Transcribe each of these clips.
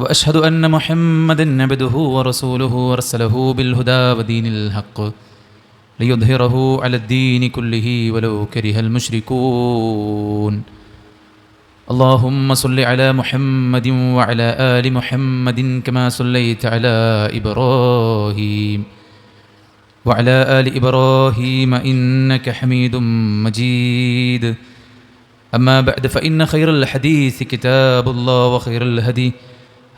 وأشهد أن محمدا عبده ورسوله ارسله بالهدى ودين الحق ليظهره على الدين كله ولو كره المشركون. اللهم صل على محمد وعلى آل محمد كما صليت على إبراهيم وعلى آل إبراهيم إنك حميد مجيد. أما بعد فإن خير الحديث كتاب الله وخير الهدي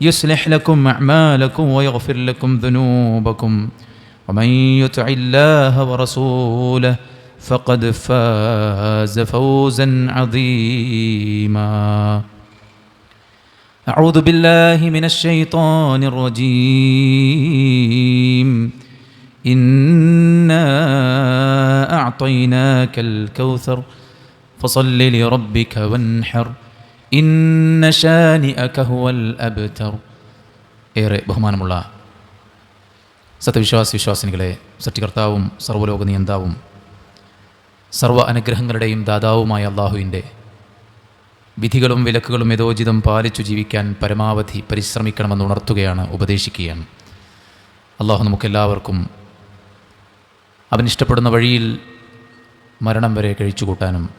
يصلح لكم أعمالكم ويغفر لكم ذنوبكم. ومن يطع الله ورسوله فقد فاز فوزا عظيما. أعوذ بالله من الشيطان الرجيم. إنا أعطيناك الكوثر فصل لربك وانحر. അബ്തർ. ഏറെ ബഹുമാനമുള്ള സത്യവിശ്വാസ വിശ്വാസിനികളെ സൃഷ്ടികർത്താവും സർവലോക നിയന്താവും സർവ അനുഗ്രഹങ്ങളുടെയും ദാതാവുമായ അള്ളാഹുവിന്റെ വിധികളും വിലക്കുകളും യഥോചിതം പാലിച്ചു ജീവിക്കാൻ പരമാവധി പരിശ്രമിക്കണമെന്ന് ഉണർത്തുകയാണ് ഉപദേശിക്കുകയാണ്. അള്ളാഹു നമുക്കെല്ലാവർക്കും അവനിഷ്ടപ്പെടുന്ന വഴിയിൽ മരണം വരെ കഴിച്ചുകൂട്ടാനും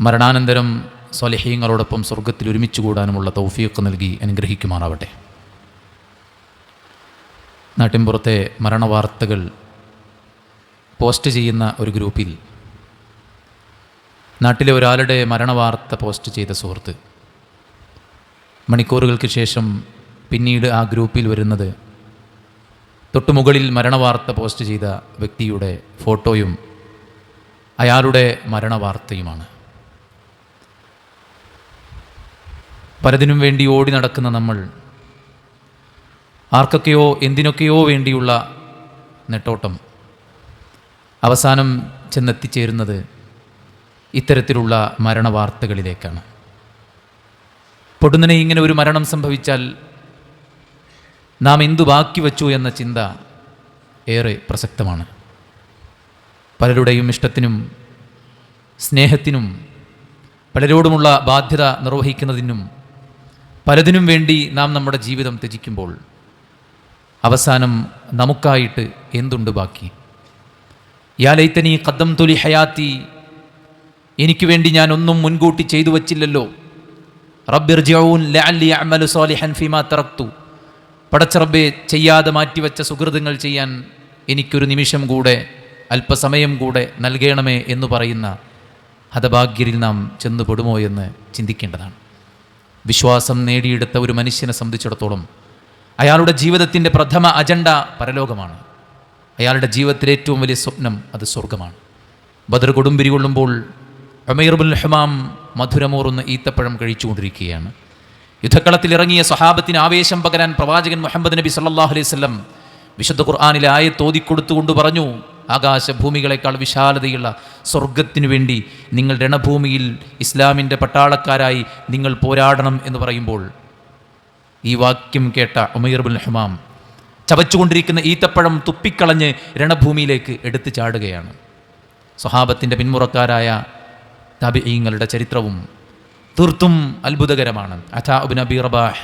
മരണാനന്തരം സ്വലഹീങ്ങളോടൊപ്പം സ്വർഗത്തിൽ ഒരുമിച്ച് കൂടാനുമുള്ള തൗഫീഖ് നൽകി അനുഗ്രഹിക്കുമാറാവട്ടെ. നാട്ടിൻപുറത്തെ മരണവാർത്തകൾ പോസ്റ്റ് ചെയ്യുന്ന ഒരു ഗ്രൂപ്പിൽ നാട്ടിലെ ഒരാളുടെ മരണവാർത്ത പോസ്റ്റ് ചെയ്ത സുഹൃത്ത്. മണിക്കൂറുകൾക്ക് ശേഷം പിന്നീട് ആ ഗ്രൂപ്പിൽ വരുന്നത് തൊട്ടുമുകളിൽ മരണവാർത്ത പോസ്റ്റ് ചെയ്ത വ്യക്തിയുടെ ഫോട്ടോയും അയാളുടെ മരണവാർത്തയുമാണ്. പലതിനും വേണ്ടി ഓടി നടക്കുന്ന നമ്മൾ ആർക്കൊക്കെയോ എന്തിനൊക്കെയോ വേണ്ടിയുള്ള നെട്ടോട്ടം. അവസാനം ചെന്നെത്തിച്ചേരുന്നത് ഇത്തരത്തിലുള്ള മരണവാർത്തകളിലേക്കാണ്. പൊടുന്നനെ ഇങ്ങനെ ഒരു മരണം സംഭവിച്ചാൽ നാം എന്തു ബാക്കി വച്ചു എന്ന ചിന്ത ഏറെ പ്രസക്തമാണ്. പലരുടെയും ഇഷ്ടത്തിനും സ്നേഹത്തിനും പലരോടുമുള്ള ബാധ്യത നിർവഹിക്കുന്നതിനും പലതിനും വേണ്ടി നാം നമ്മുടെ ജീവിതം ത്യജിക്കുമ്പോൾ അവസാനം നമുക്കായിട്ട് എന്തുണ്ട് ബാക്കി? യാ ലൈത്തനി കദ്ദം തൊലി ഹയാത്തി എനിക്ക് വേണ്ടി ഞാൻ ഒന്നും മുൻകൂട്ടി ചെയ്തു വച്ചില്ലല്ലോ. റബ്ബിർജഊൻ ലഅല്ലി അഅമലു സാലിഹൻ ഫീമാ തറക്തു. പടച്ചറബ്ബെ ചെയ്യാതെ മാറ്റിവെച്ച സുഹൃതങ്ങൾ ചെയ്യാൻ എനിക്കൊരു നിമിഷം കൂടെ അല്പസമയം കൂടെ നൽകണമേ എന്ന് പറയുന്ന ഹതഭാഗ്യരിൽ നാം ചെന്നുപെടുമോ എന്ന് ചിന്തിക്കേണ്ടതാണ്. വിശ്വാസം നേടിയെടുത്ത ഒരു മനുഷ്യനെ സംബന്ധിച്ചിടത്തോളം അയാളുടെ ജീവിതത്തിന്റെ പ്രഥമ അജണ്ട പരലോകമാണ്. അയാളുടെ ജീവിതത്തിലെ ഏറ്റവും വലിയ സ്വപ്നം അത് സ്വർഗമാണ് ബദർ കൊടുമ്പിരി കൊള്ളുമ്പോൾ അമീർബുൽ ഹമാം മധുരമോറുന്ന് ഈത്തപ്പഴം കഴിച്ചുകൊണ്ടിരിക്കുകയാണ്. യുദ്ധക്കളത്തിൽ ഇറങ്ങിയ സ്വഹാബത്തിന് ആവേശം പകരാൻ പ്രവാചകൻ മുഹമ്മദ് നബി സല്ലാഹു അലൈവല്ലം വിശുദ്ധ ഖുർആാനിലെ ആയ തോതിക്കൊടുത്തുകൊണ്ട് പറഞ്ഞു ആകാശഭൂമികളെക്കാൾ വിശാലതയുള്ള സ്വർഗത്തിനു വേണ്ടി നിങ്ങൾ രണഭൂമിയിൽ ഇസ്ലാമിന്റെ പട്ടാളക്കാരായി നിങ്ങൾ പോരാടണം എന്ന് പറയുമ്പോൾ ഈ വാക്യം കേട്ട ഉമൈർബുൽ ഹമാം ചവച്ചുകൊണ്ടിരിക്കുന്ന ഈത്തപ്പഴം തുപ്പിക്കളഞ്ഞ് രണഭൂമിയിലേക്ക് എടുത്തു ചാടുകയാണ്. സ്വഹാബത്തിന്റെ പിന്മുറക്കാരായ താബിഈങ്ങളുടെ ചരിത്രവും തീർത്തും അത്ഭുതകരമാണ്. അഥാബ് നബി റബാഹ്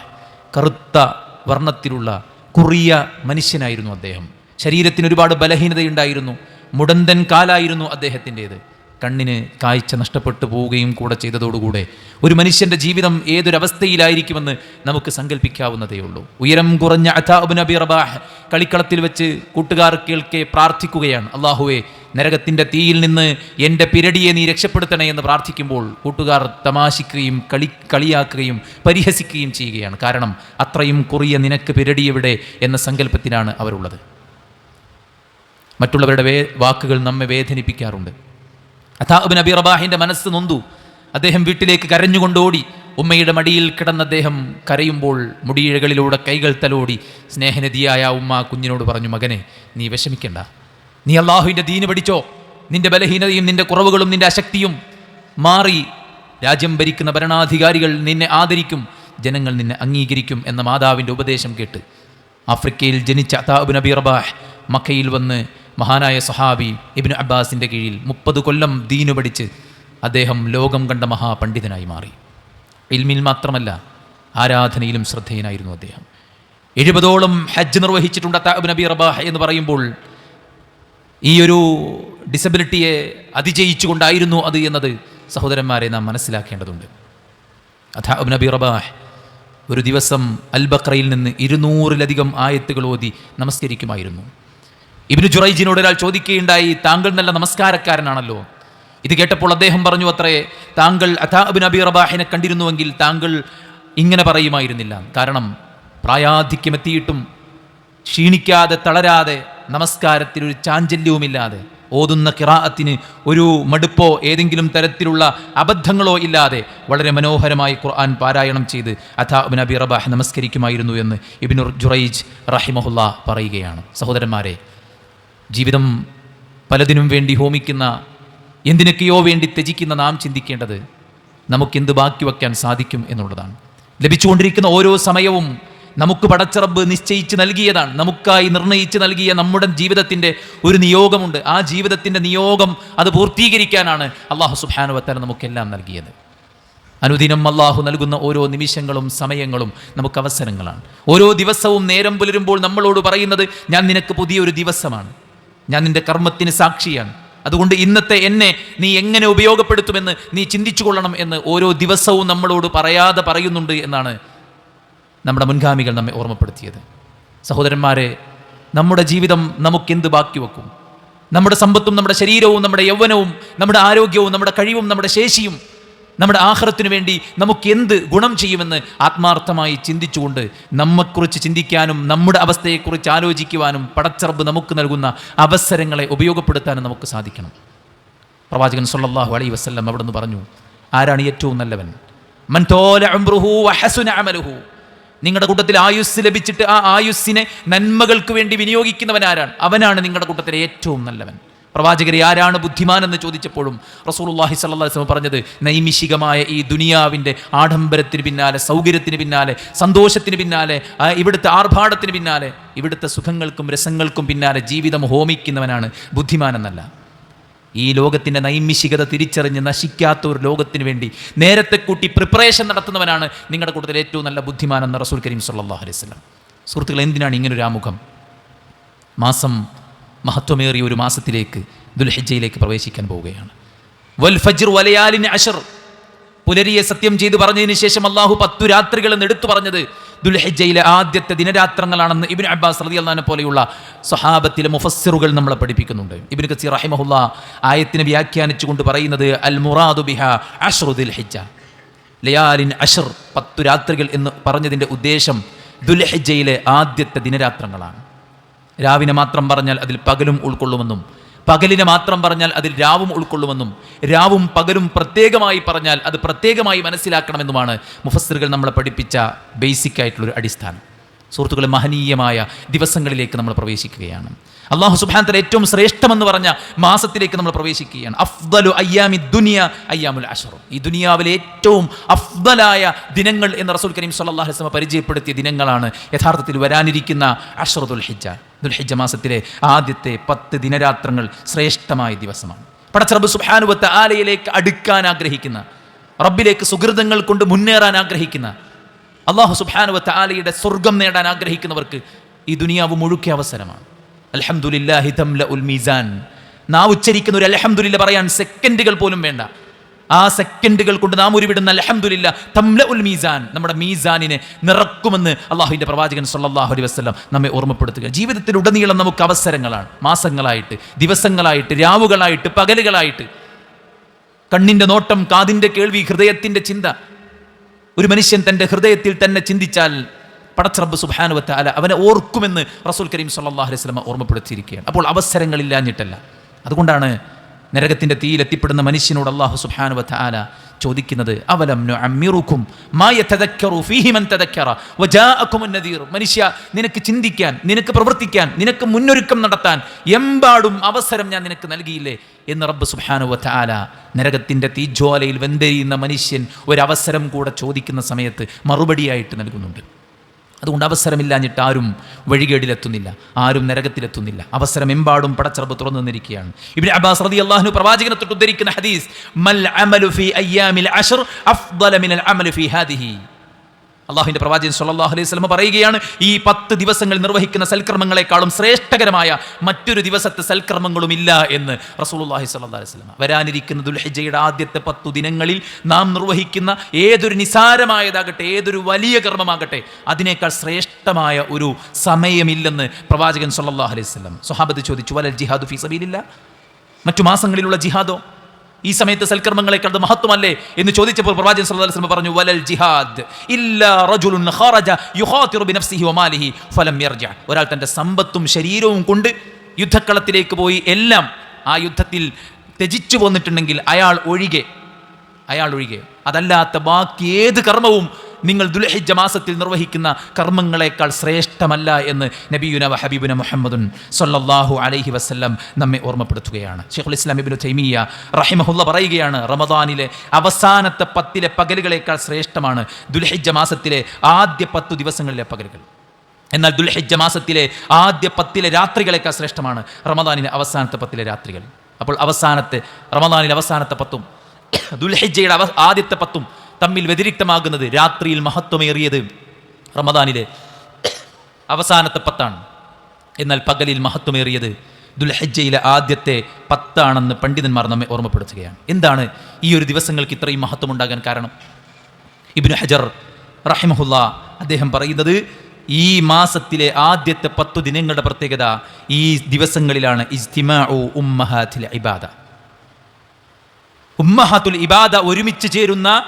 കറുത്ത വർണത്തിലുള്ള കുറിയ മനുഷ്യനായിരുന്നു അദ്ദേഹം. ശരീരത്തിന് ഒരുപാട് ബലഹീനതയുണ്ടായിരുന്നു. മുടന്തൻ കാലായിരുന്നു അദ്ദേഹത്തിന്റേത്. കണ്ണിന് കാഴ്ച നഷ്ടപ്പെട്ടു പോവുകയും കൂടെ ചെയ്തതോടുകൂടെ ഒരു മനുഷ്യന്റെ ജീവിതം ഏതൊരവസ്ഥയിലായിരിക്കുമെന്ന് നമുക്ക് സങ്കല്പിക്കാവുന്നതേ ഉള്ളൂ. ഉയരം കുറഞ്ഞ അഥാബ് നബി റബാഹ് കളിക്കളത്തിൽ വെച്ച് കൂട്ടുകാർ കേൾക്കെ പ്രാർത്ഥിക്കുകയാണ്. അള്ളാഹുവെ നരകത്തിന്റെ തീയിൽ നിന്ന് എന്റെ പിരടിയെ നീ രക്ഷപ്പെടുത്തണേ എന്ന് പ്രാർത്ഥിക്കുമ്പോൾ കൂട്ടുകാർ തമാശിക്കുകയും കളി കളിയാക്കുകയും പരിഹസിക്കുകയും ചെയ്യുകയാണ്. കാരണം അത്രയും കുറിയ നിനക്ക് പിരടിയെവിടെ എന്ന സങ്കല്പത്തിലാണ് അവരുള്ളത്. മറ്റുള്ളവരുടെ വേ വാക്കുകൾ നമ്മെ വേദനിപ്പിക്കാറുണ്ട്. അഥാബ് നബി റബാഹിന്റെ മനസ്സ് നൊന്തു. അദ്ദേഹം വീട്ടിലേക്ക് കരഞ്ഞുകൊണ്ടോടി ഉമ്മയുടെ മടിയിൽ കിടന്ന അദ്ദേഹം കരയുമ്പോൾ മുടിയിഴകളിലൂടെ കൈകൾ തലോടി സ്നേഹനദിയായ ഉമ്മ കുഞ്ഞിനോട് പറഞ്ഞു മകനെ നീ വിഷമിക്കണ്ട. നീ അള്ളാഹുവിന്റെ ദീന് പഠിച്ചോ. നിന്റെ ബലഹീനതയും നിന്റെ കുറവുകളും നിന്റെ അശക്തിയും മാറി. രാജ്യം ഭരിക്കുന്ന ഭരണാധികാരികൾ നിന്നെ ആദരിക്കും. ജനങ്ങൾ നിന്നെ അംഗീകരിക്കും എന്ന മാതാവിന്റെ ഉപദേശം കേട്ട് ആഫ്രിക്കയിൽ ജനിച്ച അതാബ് നബി റബാഹ് മക്കയിൽ വന്ന് മഹാനായ സഹാബി ഇബിൻ അബ്ബാസിന്റെ കീഴിൽ മുപ്പത് കൊല്ലം ദീനു പഠിച്ച് അദ്ദേഹം ലോകം കണ്ട മഹാപണ്ഡിതനായി മാറി. ഇൽമിൽ മാത്രമല്ല ആരാധനയിലും ശ്രദ്ധേയനായിരുന്നു അദ്ദേഹം. എഴുപതോളം ഹജ്ജ് നിർവഹിച്ചിട്ടുണ്ട് അതാബ് നബി റബാഹ് എന്ന് പറയുമ്പോൾ ഈ ഒരു ഡിസബിലിറ്റിയെ അതിജയിച്ചുകൊണ്ടായിരുന്നു അത് എന്നത് സഹോദരന്മാരെ നാം മനസ്സിലാക്കേണ്ടതുണ്ട്. അതാബ് നബി റബാഹ് ഒരു ദിവസം അൽബക്രയിൽ നിന്ന് ഇരുന്നൂറിലധികം ആയത്തുകൾ ഓതി നമസ്കരിക്കുമായിരുന്നു. ഇബിന് ജുറൈജിനോട് ഒരാൾ ചോദിക്കുകയുണ്ടായി താങ്കൾ നല്ല നമസ്കാരക്കാരനാണല്ലോ. ഇത് കേട്ടപ്പോൾ അദ്ദേഹം പറഞ്ഞു അത്രേ താങ്കൾ അബിൻ അബി റബാഹിനെ കണ്ടിരുന്നുവെങ്കിൽ താങ്കൾ ഇങ്ങനെ പറയുമായിരുന്നില്ല. കാരണം പ്രായാധിക്യമെത്തിയിട്ടും ക്ഷീണിക്കാതെ തളരാതെ നമസ്കാരത്തിൽ ഒരു ചാഞ്ചല്യവുമില്ലാതെ ഓതുന്ന കിറാഅത്തിന് ഒരു മടുപ്പോ ഏതെങ്കിലും തരത്തിലുള്ള അബദ്ധങ്ങളോ ഇല്ലാതെ വളരെ മനോഹരമായി ഖുർആൻ പാരായണം ചെയ്ത് അഥാ നബി റബാഹ് നമസ്കരിക്കുമായിരുന്നു എന്ന് ഇബിനുർ ജുറൈജ് റഹിമഹുല്ല പറയുകയാണ്. സഹോദരന്മാരെ ജീവിതം പലതിനും വേണ്ടി ഹോമിക്കുന്ന എന്തിനൊക്കെയോ വേണ്ടി ത്യജിക്കുന്ന നാം ചിന്തിക്കേണ്ടത് നമുക്കെന്ത് ബാക്കി വയ്ക്കാൻ സാധിക്കും എന്നുള്ളതാണ്. ലഭിച്ചുകൊണ്ടിരിക്കുന്ന ഓരോ സമയവും നമുക്ക് പടച്ചറബ് നിശ്ചയിച്ച് നൽകിയതാണ്. നമുക്കായി നിർണയിച്ച് നൽകിയ നമ്മുടെ ജീവിതത്തിന്റെ ഒരു നിയോഗമുണ്ട്. ആ ജീവിതത്തിന്റെ നിയോഗം അത് പൂർത്തീകരിക്കാനാണ് അള്ളാഹു സുബാനുവത്തല നമുക്കെല്ലാം നൽകിയത്. അനുദിനം അള്ളാഹു നൽകുന്ന ഓരോ നിമിഷങ്ങളും സമയങ്ങളും നമുക്ക് അവസരങ്ങളാണ്. ഓരോ ദിവസവും നേരം പുലരുമ്പോൾ നമ്മളോട് പറയുന്നത് ഞാൻ നിനക്ക് പുതിയൊരു ദിവസമാണ്. ഞാൻ നിന്റെ കർമ്മത്തിന് സാക്ഷിയാണ്. അതുകൊണ്ട് ഇന്നത്തെ എന്നെ നീ എങ്ങനെ ഉപയോഗപ്പെടുത്തുമെന്ന് നീ ചിന്തിച്ചു കൊള്ളണം എന്ന് ഓരോ ദിവസവും നമ്മളോട് പറയാതെ പറയുന്നുണ്ട് എന്നാണ് നമ്മുടെ മുൻഗാമികൾ നമ്മെ ഓർമ്മപ്പെടുത്തിയത്. സഹോദരന്മാരെ നമ്മുടെ ജീവിതം നമുക്കെന്ത് ബാക്കി വെക്കും? നമ്മുടെ സമ്പത്തും നമ്മുടെ ശരീരവും നമ്മുടെ യൗവനവും നമ്മുടെ ആരോഗ്യവും നമ്മുടെ കഴിവും നമ്മുടെ ശേഷിയും നമ്മുടെ ആഹ്റത്തിനു വേണ്ടി നമുക്ക് എന്ത് ഗുണം ചെയ്യുമെന്ന് ആത്മാർത്ഥമായി ചിന്തിച്ചുകൊണ്ട് നമ്മെക്കുറിച്ച് ചിന്തിക്കാനും നമ്മുടെ അവസ്ഥയെക്കുറിച്ച് ആലോചിക്കുവാനും പടച്ചറബ് നമുക്ക് നൽകുന്ന അവസരങ്ങളെ ഉപയോഗപ്പെടുത്താനും നമുക്ക് സാധിക്കണം. പ്രവാചകൻ സല്ലാഹു അലൈ വസല്ലം അവിടെ നിന്ന് പറഞ്ഞു ആരാണ് ഏറ്റവും നല്ലവൻ? നിങ്ങളുടെ കൂട്ടത്തിൽ ആയുസ് ലഭിച്ചിട്ട് ആ ആയുസ്സിനെ നന്മകൾക്ക് വേണ്ടി വിനിയോഗിക്കുന്നവൻ ആരാണ്? അവനാണ് നിങ്ങളുടെ കൂട്ടത്തിലെ ഏറ്റവും നല്ലവൻ. പ്രവാചകരെ ആരാണ് ബുദ്ധിമാൻ എന്ന് ചോദിച്ചപ്പോഴും അലൈഹി വസല്ലം പറഞ്ഞത് നൈമിഷികമായ ഈ ദുനിയാവിന്റെ ആഡംബരത്തിന് പിന്നാലെ സൗകര്യത്തിന് പിന്നാലെ സന്തോഷത്തിന് പിന്നാലെ ഇവിടുത്തെ ആർഭാടത്തിന് പിന്നാലെ ഇവിടുത്തെ സുഖങ്ങൾക്കും രസങ്ങൾക്കും പിന്നാലെ ജീവിതം ഹോമിക്കുന്നവനാണ് ബുദ്ധിമാൻ എന്നല്ല ഈ ലോകത്തിന്റെ നൈമിഷികത തിരിച്ചറിഞ്ഞ് നശിക്കാത്ത ഒരു ലോകത്തിന് വേണ്ടി നേരത്തെ കൂട്ടി പ്രിപ്പറേഷൻ നടത്തുന്നവനാണ് നിങ്ങളുടെ കൂട്ടത്തിൽ ഏറ്റവും നല്ല ബുദ്ധിമാനെന്ന് റസൂൽ കരീം സല്ലാ അലൈഹി സ്വലം സുഹൃത്തുക്കൾ എന്തിനാണ് ഇങ്ങനൊരു ആമുഖം? മാസം മഹത്വമേറിയ ഒരു മാസത്തിലേക്ക് ദുൽഹിജയിലേക്ക് പ്രവേശിക്കാൻ പോവുകയാണ്. വൽ ഫജ്ർ വലയാലിന് അഷർ. പുലരിയെ സത്യം ചെയ്ത് പറഞ്ഞതിന് ശേഷം അള്ളാഹു പത്തു രാത്രികൾ എന്ന് എടുത്തു പറഞ്ഞത് ദുൽഹിജയിലെ ആദ്യത്തെ ദിനരാത്രങ്ങളാണെന്ന് ഇബിൻ അബ്ബാസ് റതി അള്ളഹാനെ പോലെയുള്ള സ്വഹാബത്തിലെ മുഫസ്സിറുകൾ നമ്മളെ പഠിപ്പിക്കുന്നുണ്ട്. ഇബിൻ കസീർ റഹിമഹുല്ല ആയത്തിനെ വ്യാഖ്യാനിച്ചുകൊണ്ട് പറയുന്നത് അൽ മുറാദു ബിഹ അഷ്റു ദുൽഹിജ ലയാലിൻ അഷർ പത്തു രാത്രികൾ എന്ന് പറഞ്ഞതിന്റെ ഉദ്ദേശം ദുൽഹിജയിലെ ആദ്യത്തെ ദിനരാത്രങ്ങളാണ്. രാവിനെ മാത്രം പറഞ്ഞാൽ അതിൽ പകലും ഉൾക്കൊള്ളുമെന്നും പകലിനെ മാത്രം പറഞ്ഞാൽ അതിൽ രാവും ഉൾക്കൊള്ളുമെന്നും രാവും പകലും പ്രത്യേകമായി പറഞ്ഞാൽ അത് പ്രത്യേകമായി മനസ്സിലാക്കണമെന്നുമാണ് മുഫസ്സിറുകൾ നമ്മളെ പഠിപ്പിച്ച ബേസിക് ആയിട്ടുള്ളൊരു അടിസ്ഥാനം. സുഹൃത്തുക്കളെ മഹനീയമായ ദിവസങ്ങളിലേക്ക് നമ്മൾ പ്രവേശിക്കുകയാണ്. അള്ളാഹു സുബാനത്തിൽ ഏറ്റവും ശ്രേഷ്ഠമെന്ന് പറഞ്ഞ മാസത്തിലേക്ക് നമ്മൾ പ്രവേശിക്കുകയാണ്. അഫ്ദലു അയ്യാമി ദുനിയ അയ്യാമുൽ അഷറു ഈ ദുനിയാവിലെ ഏറ്റവും അഫ്ദലായ ദിനങ്ങൾ എന്ന് റസൂൽ കരീം സല്ലാഹു വസല്ലം പരിചയപ്പെടുത്തിയ ദിനങ്ങളാണ് യഥാർത്ഥത്തിൽ വരാനിരിക്കുന്ന അഷറുദുൽ ഹിജ ദുൽഹിജ മാസത്തിലെ ആദ്യത്തെ പത്ത് ദിനരാത്രങ്ങൾ ശ്രേഷ്ഠമായ ദിവസമാണ്. പടച്ചറബ് സുബാനുവത്ത ആലയിലേക്ക് അടുക്കാൻ ആഗ്രഹിക്കുന്ന റബ്ബിലേക്ക് സുഹൃതങ്ങൾ കൊണ്ട് മുന്നേറാൻ ആഗ്രഹിക്കുന്ന അള്ളാഹു സുബാനുവത്ത ആലയുടെ സ്വർഗം നേടാൻ ആഗ്രഹിക്കുന്നവർക്ക് ഈ ദുനിയാവ് മുഴുക്കിയ അവസരമാണ്. അൽഹംദുലില്ലാഹി തംല ഉൽ മീസാൻ. നാം ഉച്ചരിക്കുന്ന ഒരു അലഹമുല്ല പറയാൻ സെക്കൻഡുകൾ പോലും വേണ്ട. ആ സെക്കൻഡുകൾ കൊണ്ട് നാം ഉരുവിടുന്ന അൽഹംദുലില്ല തംല ഉൽ മീസാൻ നമ്മുടെ മീസാനിനെ നിറക്കുമെന്ന് അള്ളാഹുവിന്റെ പ്രവാചകൻ സല്ലല്ലാഹു അലൈഹി വസല്ലം നമ്മെ ഓർമ്മപ്പെടുത്തുക ജീവിതത്തിലുടനീളം നമുക്ക് അവസരങ്ങളാണ്. മാസങ്ങളായിട്ട് ദിവസങ്ങളായിട്ട് രാവുകളായിട്ട് പകലുകളായിട്ട്. കണ്ണിന്റെ നോട്ടം കാതിന്റെ കേൾവി ഹൃദയത്തിന്റെ ചിന്ത. ഒരു മനുഷ്യൻ തന്റെ ഹൃദയത്തിൽ തന്നെ ചിന്തിച്ചാൽ പടച്ചറബ് സുബാനുവത്ത അല അവനെ ഓർക്കുമെന്ന് റസൂൽ കരീം സല്ലാഹു അലൈഹി സ്വലമ ഓർമ്മപ്പെടുത്തിയിരിക്കുകയാണ്. അപ്പോൾ അവസരങ്ങളില്ലാഞ്ഞിട്ടല്ല. അതുകൊണ്ടാണ് നരകത്തിന്റെ തീയിലെത്തിപ്പെടുന്ന മനുഷ്യനോട് അള്ളാഹു സുബാനുവത്ത ആല ചോദിക്കുന്നത് അവലം അമ്മിറുക്കും മനുഷ്യ നിനക്ക് ചിന്തിക്കാൻ നിനക്ക് പ്രവർത്തിക്കാൻ നിനക്ക് മുന്നൊരുക്കം നടത്താൻ എമ്പാടും അവസരം ഞാൻ നിനക്ക് നൽകിയില്ലേ? എന്ന് റബ്ബ് സുബാനുവത്ത ആല നരകത്തിന്റെ തീജ്വാലയിൽ വെന്തെരിയുന്ന മനുഷ്യൻ ഒരവസരം കൂടെ ചോദിക്കുന്ന സമയത്ത് മറുപടിയായിട്ട് നൽകുന്നുണ്ട്. അതുകൊണ്ട് അവസരമില്ലാഞ്ഞിട്ട് ആരും വഴികേടിലെത്തുന്നില്ല ആരും നരകത്തിലെത്തുന്നില്ല. അവസരം എമ്പാടും പടച്ചറബ് തുറന്നു നിന്നിരിക്കുകയാണ് ഇബ്നു അബ്ബാസ് റതി അള്ളാഹു പ്രവാചകനെ തൊട്ട് ഉദ്ധരിക്കുന്ന ഹദീസ് മൽ അമലു ഫി അയ്യാമിൽ അഷർ അഫ്ദല മിനൽ അമലു ഫി ഹാദിഹി. അള്ളാഹുവിന്റെ പ്രവാചകൻ സല്ലാഹു അലൈഹി സ്വലമ പറയുകയാണ് ഈ പത്ത് ദിവസങ്ങൾ നിർവഹിക്കുന്ന സൽക്കർമ്മങ്ങളെക്കാളും ശ്രേഷ്ഠകരമായ മറ്റൊരു ദിവസത്തെ സൽക്കർമ്മങ്ങളും ഇല്ല എന്ന് റസൂലുള്ളാഹി സ്വല്ലാ അലൈഹി സ്വലമ വരാനിരിക്കുന്ന ദുൽഹിജയുടെ ആദ്യത്തെ പത്തു ദിനങ്ങളിൽ നാം നിർവഹിക്കുന്ന ഏതൊരു നിസാരമായതാകട്ടെ ഏതൊരു വലിയ കർമ്മമാകട്ടെ അതിനേക്കാൾ ശ്രേഷ്ഠമായ ഒരു സമയമില്ലെന്ന് പ്രവാചകൻ സല്ലല്ലാഹു അലൈഹി സ്വലം സ്വഹാബത്ത് ചോദിച്ചു വലൽ ജിഹാദു ഫീ മറ്റു മാസങ്ങളിലുള്ള ജിഹാദോ? ഈ സമയത്ത് സൽക്കർമ്മങ്ങളെക്കാൾ മഹത്വമല്ലേ എന്ന് ചോദിച്ചപ്പോൾ പ്രവാചകൻ സല്ലല്ലാഹു അലൈഹി വസല്ലം പറഞ്ഞു വലൽ ജിഹാദ് ഇല്ലാ റജുലുൻ ഖറജ യുഖാതിറു ബിനഫ്സിഹി വമാലിഹി ഫലം യർജ. ഒരാൾ തന്റെ സമ്പത്തും ശരീരവും കൊണ്ട് യുദ്ധക്കളത്തിലേക്ക് പോയി എല്ലാം ആ യുദ്ധത്തിൽ ത്യജിച്ചു വന്നിട്ടുണ്ടെങ്കിൽ അയാൾ ഒഴികെ അയാൾ ഒഴികെ. അതല്ലാത്ത ബാക്കി ഏത് കർമ്മവും നിങ്ങൾ ദുലഹിജ മാസത്തിൽ നിർവഹിക്കുന്ന കർമ്മങ്ങളെക്കാൾ ശ്രേഷ്ഠമല്ല എന്ന് നബിയുന ഹബീബുന മുഹമ്മദുൻ സൊല്ലാഹു അലൈഹി വസല്ലം നമ്മെ ഓർമ്മപ്പെടുത്തുകയാണ്. ഷെയ്ഖുൽ ഇസ്ലാം ഇബിൻ തൈമിയ റഹിമഹുല്ല പറയുകയാണ് റമദാനിലെ അവസാനത്തെ പത്തിലെ പകലുകളേക്കാൾ ശ്രേഷ്ഠമാണ് ദുൽഹിജ മാസത്തിലെ ആദ്യ പത്തു ദിവസങ്ങളിലെ പകലുകൾ. എന്നാൽ ദുൽഹിജ മാസത്തിലെ ആദ്യ പത്തിലെ രാത്രികളേക്കാൾ ശ്രേഷ്ഠമാണ് റമദാനിലെ അവസാനത്തെ പത്തിലെ രാത്രികൾ. അപ്പോൾ അവസാനത്തെ റമദാനിലെ അവസാനത്തെ പത്തും ദുൽഹിജയുടെ അവ ആദ്യത്തെ പത്തും തമ്മിൽ വ്യതിരിക്തമാകുന്നത് രാത്രിയിൽ മഹത്വമേറിയത് റമദാനിലെ അവസാനത്തെ പത്താണ്. എന്നാൽ പകലിൽ മഹത്വമേറിയത് ദുൽഹജ്ജയിലെ ആദ്യത്തെ പത്താണെന്ന് പണ്ഡിതന്മാർ നമ്മെ ഓർമ്മപ്പെടുത്തുകയാണ്. എന്താണ് ഈ ഒരു ദിവസങ്ങൾക്ക് ഇത്രയും മഹത്വം ഉണ്ടാകാൻ കാരണം? ഇബ്നു ഹജർ റഹിമഹുല്ല അദ്ദേഹം പറയുന്നത് ഈ മാസത്തിലെ ആദ്യത്തെ പത്തു ദിനങ്ങളുടെ പ്രത്യേകത ഈ ദിവസങ്ങളിലാണ് ഇജ്തിമാ ഉമ്മഹാത്തിൽ ഇബാദ. ഉമ്മഹാത്തുൽ ഇബാദ ഒരുമിച്ച് ചേരുന്ന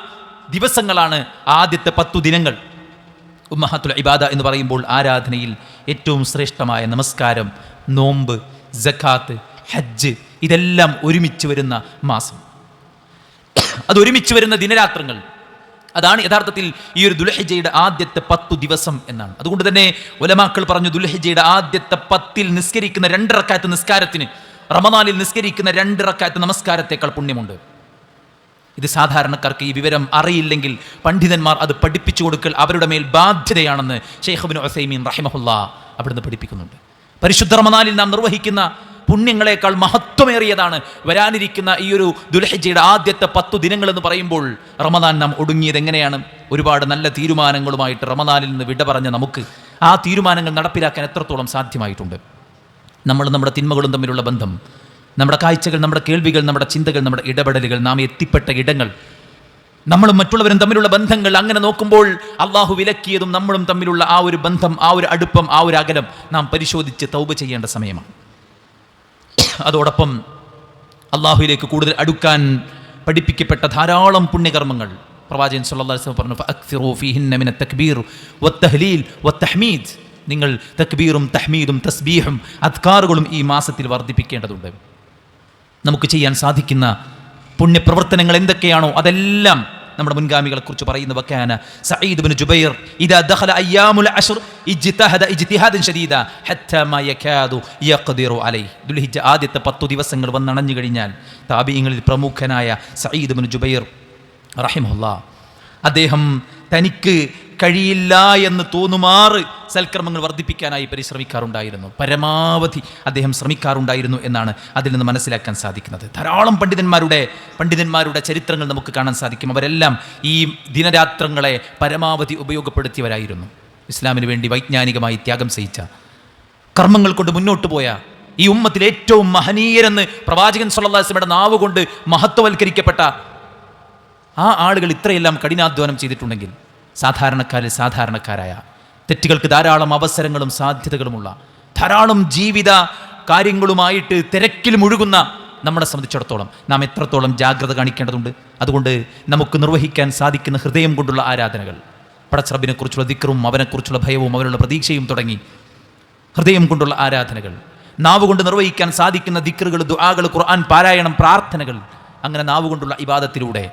ദിവസങ്ങളാണ് ആദ്യത്തെ പത്തു ദിനങ്ങൾ. ഉമ്മഹത്തുൽ ഇബാദ എന്ന് പറയുമ്പോൾ ആരാധനയിൽ ഏറ്റവും ശ്രേഷ്ഠമായ നമസ്കാരം നോമ്പ് ജക്കാത്ത് ഹജ്ജ് ഇതെല്ലാം ഒരുമിച്ച് വരുന്ന മാസം. അത് ഒരുമിച്ച് വരുന്ന ദിനരാത്രങ്ങൾ. അതാണ് യഥാർത്ഥത്തിൽ ഈ ഒരു ദുൽഹിജയുടെ ആദ്യത്തെ പത്തു ദിവസം എന്നാണ്. അതുകൊണ്ട് തന്നെ ഒലമാക്കൾ പറഞ്ഞു ദുൽഹിജയുടെ ആദ്യത്തെ പത്തിൽ നിസ്കരിക്കുന്ന രണ്ടിറക്കാത്ത നിസ്കാരത്തിന് റമദാനിൽ നിസ്കരിക്കുന്ന രണ്ടിറക്കാത്ത നമസ്കാരത്തേക്കാൾ പുണ്യമുണ്ട്. ഇത് സാധാരണക്കാർക്ക് ഈ വിവരം അറിയില്ലെങ്കിൽ പണ്ഡിതന്മാർ അത് പഠിപ്പിച്ചു കൊടുക്കൽ അവരുടെ മേൽ ബാധ്യതയാണെന്ന് ഷെയ്ഖബിൻ ഒസൈമീൻ റഹിമഹുല്ല അവിടുന്ന് പഠിപ്പിക്കുന്നുണ്ട്. പരിശുദ്ധ റമനാലിൽ നാം നിർവഹിക്കുന്ന പുണ്യങ്ങളെക്കാൾ മഹത്വമേറിയതാണ് വരാനിരിക്കുന്ന ഈ ഒരു ദുലഹജയുടെ ആദ്യത്തെ പത്തു ദിനങ്ങൾ എന്ന് പറയുമ്പോൾ റമദാൻ നാം ഒടുങ്ങിയത് എങ്ങനെയാണ്? ഒരുപാട് നല്ല തീരുമാനങ്ങളുമായിട്ട് റമദാനിൽ നിന്ന് വിട പറഞ്ഞ നമുക്ക് ആ തീരുമാനങ്ങൾ നടപ്പിലാക്കാൻ എത്രത്തോളം സാധ്യമായിട്ടുണ്ട്? നമ്മൾ നമ്മുടെ തിന്മകളും തമ്മിലുള്ള ബന്ധം നമ്മുടെ കാഴ്ചകൾ നമ്മുടെ കേൾവികൾ നമ്മുടെ ചിന്തകൾ നമ്മുടെ ഇടപെടലുകൾ നാം എത്തിപ്പെട്ട ഇടങ്ങൾ. നമ്മളും മറ്റുള്ളവരും തമ്മിലുള്ള ബന്ധങ്ങൾ അങ്ങനെ നോക്കുമ്പോൾ അള്ളാഹു വിലക്കിയതും നമ്മളും തമ്മിലുള്ള ആ ഒരു ബന്ധം ആ ഒരു അടുപ്പം ആ ഒരു അകലം നാം പരിശോധിച്ച് തൗബ ചെയ്യേണ്ട സമയമാണ്. അതോടൊപ്പം അള്ളാഹുവിലേക്ക് കൂടുതൽ അടുക്കാൻ പഠിപ്പിക്കപ്പെട്ട ധാരാളം പുണ്യകർമ്മങ്ങൾ. പ്രവാചകൻ വസല്ലം പറഞ്ഞു തക്ബീർ വത്തഹ്ലീൽ വത്തഹ്മീദ് നിങ്ങൾ തക്ബീറും തഹ്മീദും തസ്ബീഹും അത്കാറുകളും ഈ മാസത്തിൽ വർദ്ധിപ്പിക്കേണ്ടതുണ്ട്. നമുക്ക് ചെയ്യാൻ സാധിക്കുന്ന പുണ്യപ്രവർത്തനങ്ങൾ എന്തൊക്കെയാണോ അതെല്ലാം നമ്മുടെ മുൻഗാമികളെ കുറിച്ച് പറയുന്ന വക്കാന സഈദ് ബിൻ ജുബൈർ ഇദാ ദഖല അയ്യാമുൽ അശ്ർ ഇജ്തിഹാദ ഇജ്തിഹാദൻ ശദീദ ഹത്താ മാ യകാദു യഖ്ദിറു അലൈഹി. ദുൽഹിജ്ജ ആദ്യത്തെ 10 ദിവസങ്ങൾ വന്നണഞ്ഞു കഴിഞ്ഞാൽ താബിഈങ്ങളിൽ പ്രമുഖനായ സഈദ് ബിൻ ജുബൈർ റഹിമഹുല്ലാ അദ്ദേഹം തനിക്ക് കഴിയില്ല എന്ന് തോന്നുമാറ് സൽക്രമങ്ങൾ വർദ്ധിപ്പിക്കാനായി പരിശ്രമിക്കാറുണ്ടായിരുന്നു. പരമാവധി അദ്ദേഹം ശ്രമിക്കാറുണ്ടായിരുന്നു എന്നാണ് അതിൽ നിന്ന് മനസ്സിലാക്കാൻ സാധിക്കുന്നത്. ധാരാളം പണ്ഡിതന്മാരുടെ പണ്ഡിതന്മാരുടെ ചരിത്രങ്ങൾ നമുക്ക് കാണാൻ സാധിക്കും. അവരെല്ലാം ഈ ദിനരാത്രങ്ങളെ പരമാവധി ഉപയോഗപ്പെടുത്തിയവരായിരുന്നു. ഇസ്ലാമിന് വേണ്ടി വൈജ്ഞാനികമായി ത്യാഗം സഹിച്ച കർമ്മങ്ങൾ കൊണ്ട് മുന്നോട്ട് പോയ ഈ ഉമ്മത്തിൽ ഏറ്റവും മഹനീയരെന്ന് പ്രവാചകൻ സല്ലാസ്ലമയുടെ നാവ് കൊണ്ട് മഹത്വവൽക്കരിക്കപ്പെട്ട ആ ആളുകൾ ഇത്രയെല്ലാം കഠിനാധ്വാനം ചെയ്തിട്ടുണ്ടെങ്കിൽ സാധാരണക്കാരിൽ സാധാരണക്കാരായ തെറ്റുകൾക്ക് ധാരാളം അവസരങ്ങളും സാധ്യതകളുമുള്ള ധാരാളം ജീവിത കാര്യങ്ങളുമായിട്ട് തിരക്കിൽ മുഴുകുന്ന നമ്മളെ സംബന്ധിച്ചിടത്തോളം നാം എത്രത്തോളം ജാഗ്രത കാണിക്കേണ്ടതുണ്ട്? അതുകൊണ്ട് നമുക്ക് നിർവഹിക്കാൻ സാധിക്കുന്ന ഹൃദയം കൊണ്ടുള്ള ആരാധനകൾ പടച്ചറബിനെക്കുറിച്ചുള്ള ദിക്റും അവനെക്കുറിച്ചുള്ള ഭയവും അവനുള്ള പ്രതീക്ഷയും തുടങ്ങി ഹൃദയം കൊണ്ടുള്ള ആരാധനകൾ നാവ് കൊണ്ട് നിർവഹിക്കാൻ സാധിക്കുന്ന ദിക്കറുകൾ ദുആകൾ ഖുർആൻ പാരായണം പ്രാർത്ഥനകൾ അങ്ങനെ നാവ് കൊണ്ടുള്ള ഇബാദത്തിലൂടെ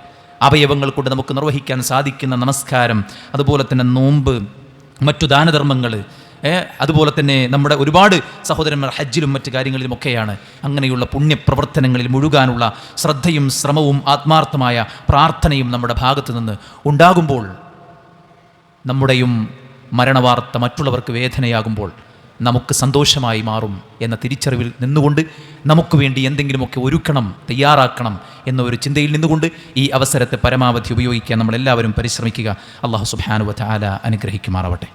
അവയവങ്ങൾ കൊണ്ട് നമുക്ക് നിർവഹിക്കാൻ സാധിക്കുന്ന നമസ്കാരം അതുപോലെ തന്നെ നോമ്പ് മറ്റു ദാനധർമ്മങ്ങൾ അതുപോലെ തന്നെ നമ്മുടെ ഒരുപാട് സഹോദരന്മാർ ഹജ്ജിലും മറ്റു കാര്യങ്ങളിലുമൊക്കെയാണ് അങ്ങനെയുള്ള പുണ്യപ്രവർത്തനങ്ങളിൽ മുഴുകാനുള്ള ശ്രദ്ധയും ശ്രമവും ആത്മാർത്ഥമായ പ്രാർത്ഥനയും നമ്മുടെ ഭാഗത്തു നിന്ന് ഉണ്ടാകുമ്പോൾ നമ്മുടെയും മരണവാർത്ത മറ്റുള്ളവർക്ക് വേദനയാകുമ്പോൾ നമുക്ക് സന്തോഷമായി മാറും എന്ന തിരിച്ചറിവിൽ നിന്നുകൊണ്ട് നമുക്ക് വേണ്ടി എന്തെങ്കിലുമൊക്കെ ഒരുക്കണം തയ്യാറാക്കണം എന്ന ഒരു ചിന്തയിൽ നിന്നുകൊണ്ട് ഈ അവസരത്തെ പരമാവധി ഉപയോഗിക്കാൻ നമ്മളെല്ലാവരും പരിശ്രമിക്കുക. അള്ളാഹു സുബാനുവ ആല അനുഗ്രഹിക്കുമാറാവട്ടെ.